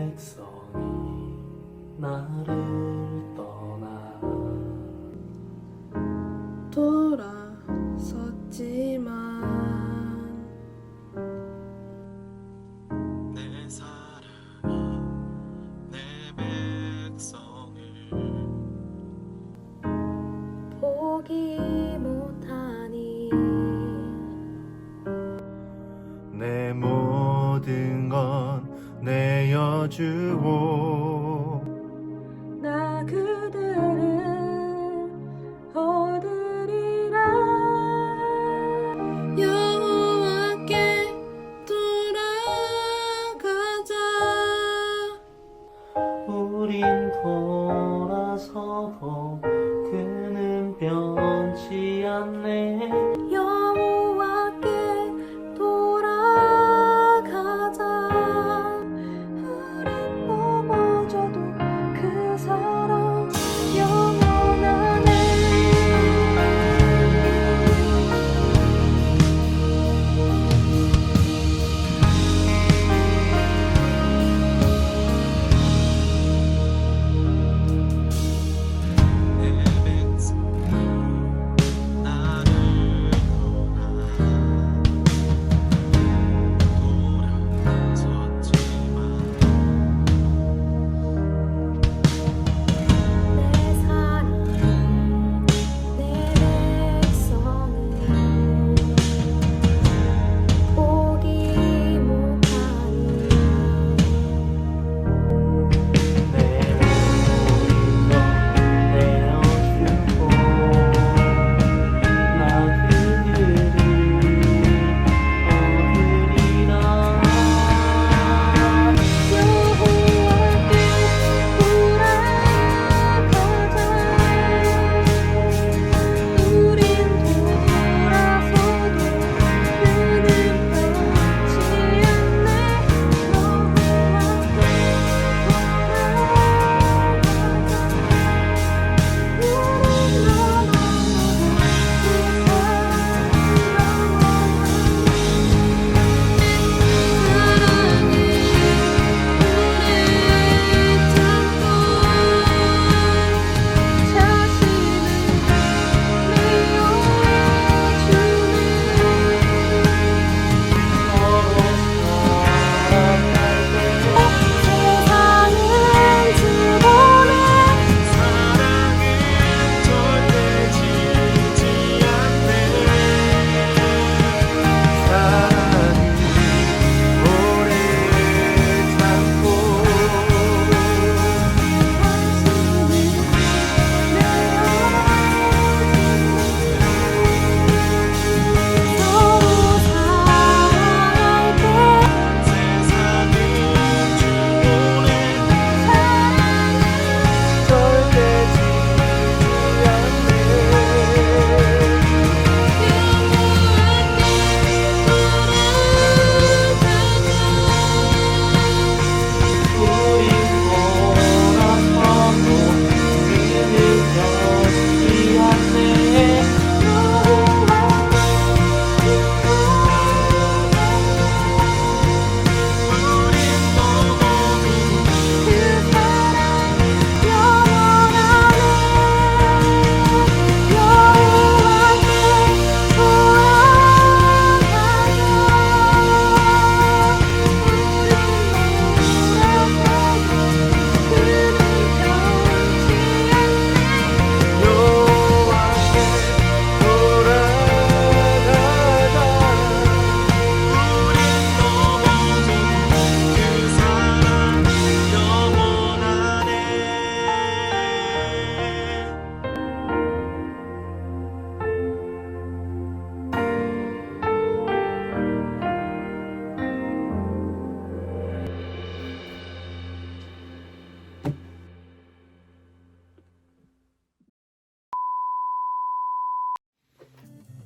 백성이 나를 떠나 돌아섰지만 내 사랑이 내 백성을 보기 못하니 내 모든 건 내어주오.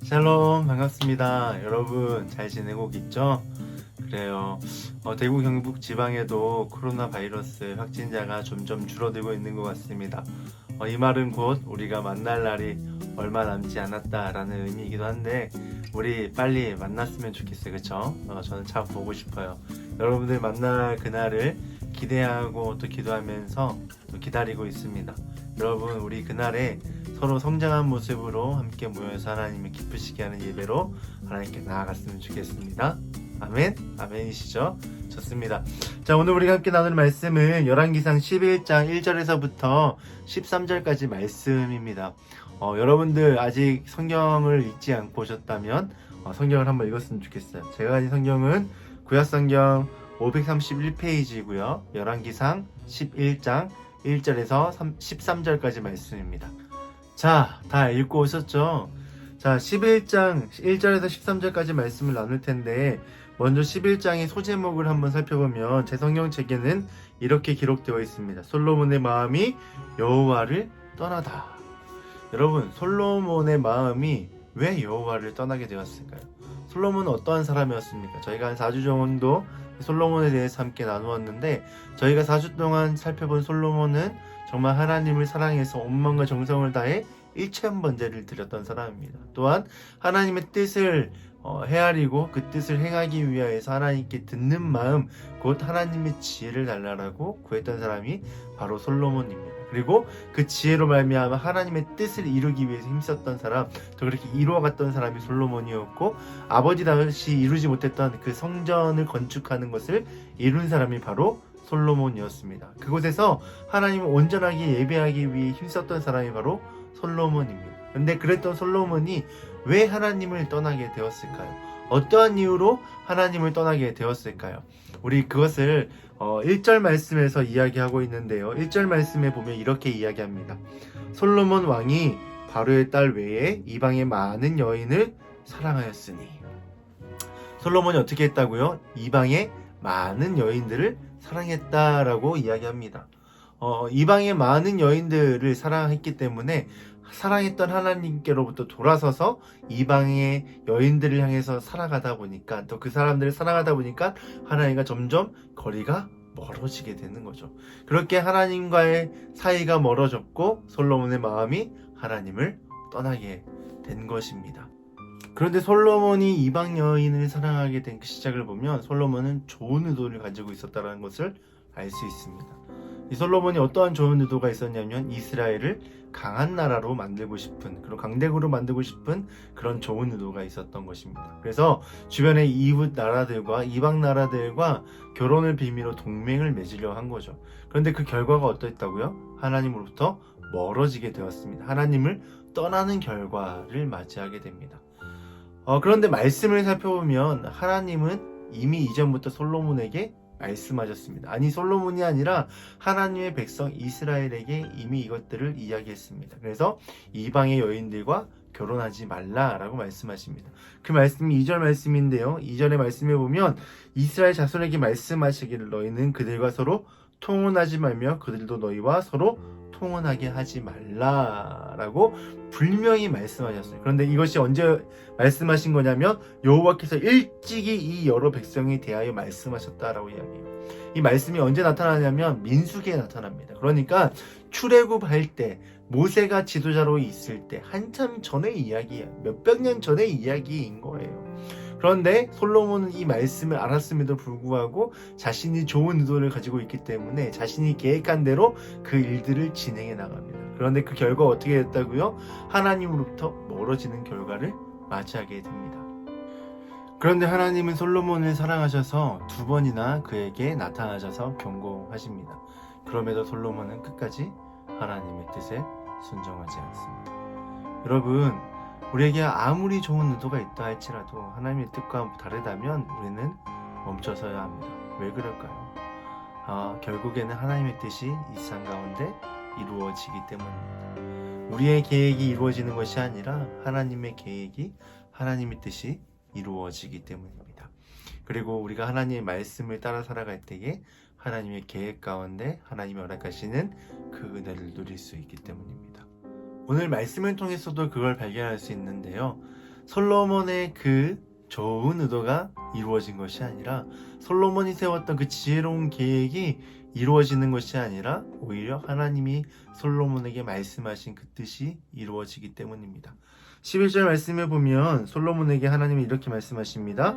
샬롬 반갑습니다. 여러분 잘 지내고 있죠? 그래요. 어, 대구 경북 지방에도 코로나 바이러스 확진자가 점점 줄어들고 있는 것 같습니다. 어, 이 말은 곧 우리가 만날 날이 얼마 남지 않았다라는 의미이기도 한데 우리 빨리 만났으면 좋겠어요. 그쵸? 어, 저는 참 보고 싶어요. 여러분들 만날 그날을 기대하고 또 기도하면서 또 기다리고 있습니다. 여러분 우리 그날에 서로 성장한 모습으로 함께 모여서 하나님을 기쁘시게 하는 예배로 하나님께 나아갔으면 좋겠습니다. 아멘, 아멘이시죠? 좋습니다. 자, 오늘 우리가 함께 나눌 말씀은 열왕기상 11장 1절에서부터 13절까지 말씀입니다. 어, 여러분들 아직 성경을 읽지 않고 오셨다면 어, 성경을 한번 읽었으면 좋겠어요. 제가 가진 성경은 구약성경 531페이지고요. 열왕기상 11장 1절에서 13절까지 말씀입니다. 자, 다 읽고 오셨죠? 자, 11장 1절에서 13절까지 말씀을 나눌 텐데 먼저 11장의 소제목을 한번 살펴보면 제 성경 책에는 이렇게 기록되어 있습니다. 솔로몬의 마음이 여호와를 떠나다. 여러분, 솔로몬의 마음이 왜 여호와를 떠나게 되었을까요? 솔로몬은 어떠한 사람이었습니까? 저희가 한 4주 정도 솔로몬에 대해서 함께 나누었는데 저희가 4주 동안 살펴본 솔로몬은 정말 하나님을 사랑해서 온 마음과 정성을 다해 일천 번제를 드렸던 사람입니다. 또한 하나님의 뜻을 어, 헤아리고 그 뜻을 행하기 위하여서 하나님께 듣는 마음 곧 하나님의 지혜를 달라라고 구했던 사람이 바로 솔로몬입니다. 그리고 그 지혜로 말미암아 하나님의 뜻을 이루기 위해서 힘썼던 사람, 또 그렇게 이루어갔던 사람이 솔로몬이었고 아버지 다시 이루지 못했던 그 성전을 건축하는 것을 이룬 사람이 바로 솔로몬이었습니다. 그곳에서 하나님을 온전하게 예배하기 위해 힘썼던 사람이 바로 솔로몬입니다. 근데 그랬던 솔로몬이 왜 하나님을 떠나게 되었을까요? 어떠한 이유로 하나님을 떠나게 되었을까요? 우리 그것을 어, 1절 말씀에서 이야기하고 있는데요. 1절 말씀에 보면 이렇게 이야기합니다. 솔로몬 왕이 바로의 딸 외에 이방의 많은 여인을 사랑하였으니 솔로몬이 어떻게 했다고요? 이방의 많은 여인들을 사랑했다라고 이야기합니다. 어, 이방의 많은 여인들을 사랑했기 때문에 사랑했던 하나님께로부터 돌아서서 이방의 여인들을 향해서 살아가다 보니까 또 그 사람들을 사랑하다 보니까 하나님과 점점 거리가 멀어지게 되는 거죠. 그렇게 하나님과의 사이가 멀어졌고 솔로몬의 마음이 하나님을 떠나게 된 것입니다. 그런데 솔로몬이 이방 여인을 사랑하게 된 그 시작을 보면 솔로몬은 좋은 의도를 가지고 있었다는 것을 알 수 있습니다. 이 솔로몬이 어떠한 좋은 의도가 있었냐면 이스라엘을 강한 나라로 만들고 싶은 그런 강대국으로 만들고 싶은 그런 좋은 의도가 있었던 것입니다. 그래서 주변의 이웃 나라들과 이방 나라들과 결혼을 빌미로 동맹을 맺으려 한 거죠. 그런데 그 결과가 어떠했다고요? 하나님으로부터 멀어지게 되었습니다. 하나님을 떠나는 결과를 맞이하게 됩니다. 어, 그런데 말씀을 살펴보면 하나님은 이미 이전부터 솔로몬에게 말씀하셨습니다. 아니 솔로몬이 아니라 하나님의 백성 이스라엘에게 이미 이것들을 이야기했습니다. 그래서 이방의 여인들과 결혼하지 말라라고 말씀하십니다. 그 말씀이 2절 말씀인데요. 2절의 말씀에 보면 이스라엘 자손에게 말씀하시기를 너희는 그들과 서로 통혼하지 말며 그들도 너희와 서로 통혼하게 하지 말라라고 분명히 말씀하셨어요. 그런데 이것이 언제 말씀하신 거냐면 여호와께서 일찍이 이 여러 백성에 대하여 말씀하셨다라고 이야기해요. 이 말씀이 언제 나타나냐면 민수기에 나타납니다. 그러니까 출애굽할 때 모세가 지도자로 있을 때 한참 전의 이야기야. 몇백 년 전의 이야기인 거예요. 그런데 솔로몬은 이 말씀을 알았음에도 불구하고 자신이 좋은 의도를 가지고 있기 때문에 자신이 계획한 대로 그 일들을 진행해 나갑니다. 그런데 그 결과 어떻게 됐다고요? 하나님으로부터 멀어지는 결과를 맞이하게 됩니다. 그런데 하나님은 솔로몬을 사랑하셔서 두 번이나 그에게 나타나셔서 경고하십니다. 그럼에도 솔로몬은 끝까지 하나님의 뜻에 순종하지 않습니다. 여러분, 우리에게 아무리 좋은 의도가 있다 할지라도 하나님의 뜻과 다르다면 우리는 멈춰서야 합니다. 왜 그럴까요? 아, 결국에는 하나님의 뜻이 이 세상 가운데 이루어지기 때문입니다. 우리의 계획이 이루어지는 것이 아니라 하나님의 계획이 하나님의 뜻이 이루어지기 때문입니다. 그리고 우리가 하나님의 말씀을 따라 살아갈 때에 하나님의 계획 가운데 하나님이 허락하시는 그 은혜를 누릴 수 있기 때문입니다. 오늘 말씀을 통해서도 그걸 발견할 수 있는데요. 솔로몬의 그 좋은 의도가 이루어진 것이 아니라 솔로몬이 세웠던 그 지혜로운 계획이 이루어지는 것이 아니라 오히려 하나님이 솔로몬에게 말씀하신 그 뜻이 이루어지기 때문입니다. 11절 말씀에 보면 솔로몬에게 하나님이 이렇게 말씀하십니다.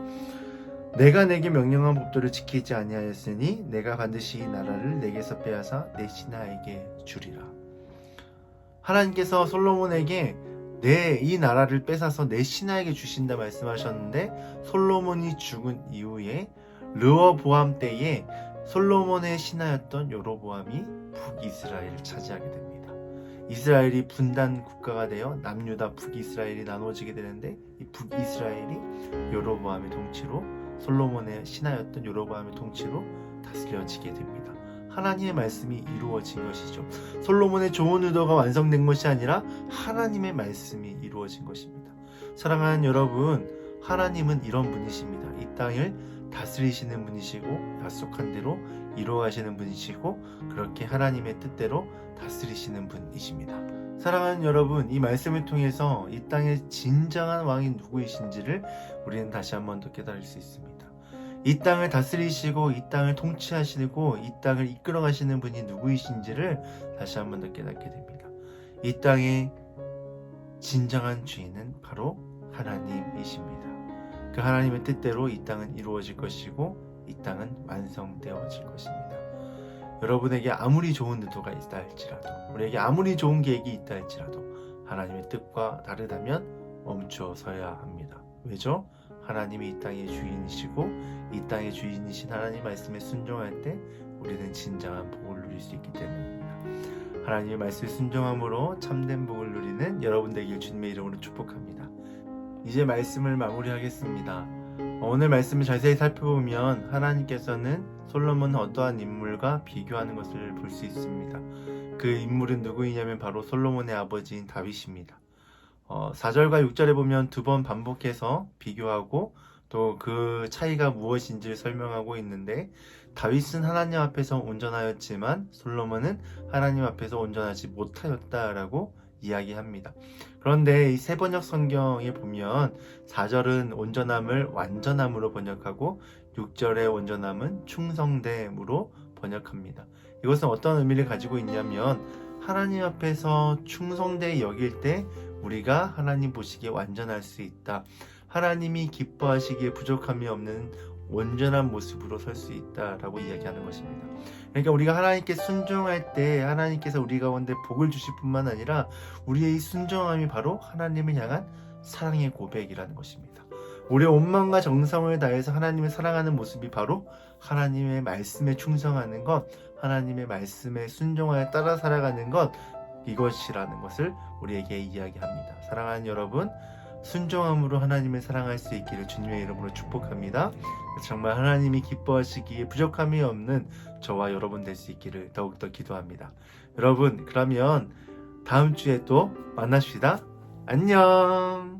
내가 내게 명령한 법도를 지키지 아니하였으니 내가 반드시 이 나라를 내게서 빼앗아 내 신하에게 주리라. 하나님께서 솔로몬에게 내 이 나라를 뺏어서 내 신하에게 주신다 말씀하셨는데 솔로몬이 죽은 이후에 르어보암 때에 솔로몬의 신하였던 요로보암이 북이스라엘을 차지하게 됩니다. 이스라엘이 분단 국가가 되어 남유다 북이스라엘이 나눠지게 되는데 이 북이스라엘이 요로보암의 통치로 솔로몬의 신하였던 요로보암의 통치로 다스려지게 됩니다. 하나님의 말씀이 이루어진 것이죠. 솔로몬의 좋은 의도가 완성된 것이 아니라 하나님의 말씀이 이루어진 것입니다. 사랑하는 여러분, 하나님은 이런 분이십니다. 이 땅을 다스리시는 분이시고 약속한 대로 이루어가시는 분이시고 그렇게 하나님의 뜻대로 다스리시는 분이십니다. 사랑하는 여러분, 이 말씀을 통해서 이 땅의 진정한 왕이 누구이신지를 우리는 다시 한번 더 깨달을 수 있습니다. 이 땅을 다스리시고 이 땅을 통치하시고 이 땅을 이끌어 가시는 분이 누구이신지를 다시 한 번 더 깨닫게 됩니다. 이 땅의 진정한 주인은 바로 하나님이십니다. 그 하나님의 뜻대로 이 땅은 이루어질 것이고 이 땅은 완성되어질 것입니다. 여러분에게 아무리 좋은 의도가 있다 할지라도 우리에게 아무리 좋은 계획이 있다 할지라도 하나님의 뜻과 다르다면 멈춰서야 합니다. 왜죠? 하나님이 이 땅의 주인이시고 이 땅의 주인이신 하나님 말씀에 순종할 때 우리는 진정한 복을 누릴 수 있기 때문입니다. 하나님의 말씀에 순종함으로 참된 복을 누리는 여러분 되길 주님의 이름으로 축복합니다. 이제 말씀을 마무리하겠습니다. 오늘 말씀을 자세히 살펴보면 하나님께서는 솔로몬은 어떠한 인물과 비교하는 것을 볼 수 있습니다. 그 인물은 누구이냐면 바로 솔로몬의 아버지인 다윗입니다. 어, 4절과 6절에 보면 두 번 반복해서 비교하고 또 그 차이가 무엇인지를 설명하고 있는데 다윗은 하나님 앞에서 온전하였지만 솔로몬은 하나님 앞에서 온전하지 못하였다라고 이야기합니다. 그런데 이 세번역 성경에 보면 4절은 온전함을 완전함으로 번역하고 6절의 온전함은 충성됨으로 번역합니다. 이것은 어떤 의미를 가지고 있냐면 하나님 앞에서 충성되게 여길 때 우리가 하나님 보시기에 완전할 수 있다. 하나님이 기뻐하시기에 부족함이 없는 온전한 모습으로 설 수 있다라고 이야기하는 것입니다. 그러니까 우리가 하나님께 순종할 때 하나님께서 우리 가운데 복을 주실 뿐만 아니라 우리의 이 순종함이 바로 하나님을 향한 사랑의 고백이라는 것입니다. 우리의 온 마음과 정성을 다해서 하나님을 사랑하는 모습이 바로 하나님의 말씀에 충성하는 것, 하나님의 말씀에 순종하여 따라 살아가는 것, 이것이라는 것을 우리에게 이야기합니다. 사랑하는 여러분, 순종함으로 하나님을 사랑할 수 있기를 주님의 이름으로 축복합니다. 정말 하나님이 기뻐하시기에 부족함이 없는 저와 여러분 될 수 있기를 더욱더 기도합니다. 여러분, 그러면 다음 주에 또 만납시다. 안녕!